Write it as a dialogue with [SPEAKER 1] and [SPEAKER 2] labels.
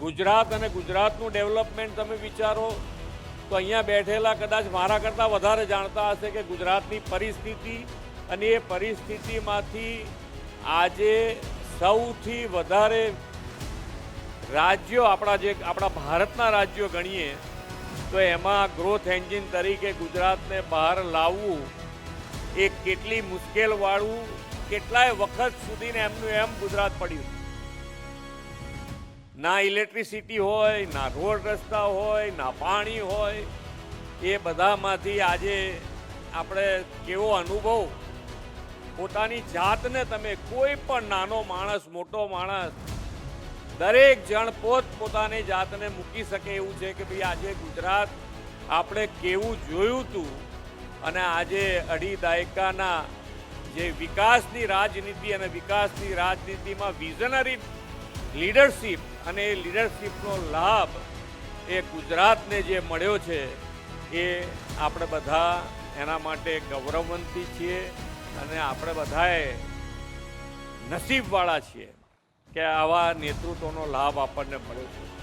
[SPEAKER 1] ગુજરાત અને ગુજરાતનું ડેવલપમેન્ટ તમે વિચારો, તો અહીંયા બેઠેલા કદાચ મારા કરતાં વધારે જાણતા હશે કે ગુજરાતની પરિસ્થિતિ અને એ પરિસ્થિતિમાંથી આજે સૌથી વધારે રાજ્યો, આપણા જે, આપણા ભારતના રાજ્યો ગણીએ, તો એમાં ગ્રોથ એન્જિન તરીકે ગુજરાતને બહાર લાવવું એ કેટલી મુશ્કેલવાળું, કેટલાય વખત સુધીને એમનું એમ ગુજરાત પડ્યું. ના ઇલેક્ટ્રિસિટી હોય, ના રોડ રસ્તા હોય, ના પાણી હોય, એ બધામાંથી આજે આપણે કેવો અનુભવ? પોતાની જાતને તમે કોઈ પણ નાનો માણસ, મોટો માણસ, દરેક જણ પોત પોતાની જાતને મૂકી શકે એવું છે કે ભાઈ આજે ગુજરાત આપણે કેવું જોયું હતું અને આજે અઢી દાયકાના જે વિકાસની રાજનીતિ અને વિકાસની રાજનીતિમાં વિઝનરી લીડરશિપ અને એ લીડરશીપનો લાભ એ ગુજરાતને જે મળ્યો છે એ આપણે બધા એના માટે ગૌરવવંતી છીએ અને આપણે બધાએ નસીબવાળા છીએ કે આવા નેતૃત્વનો લાભ આપણને મળ્યો છે.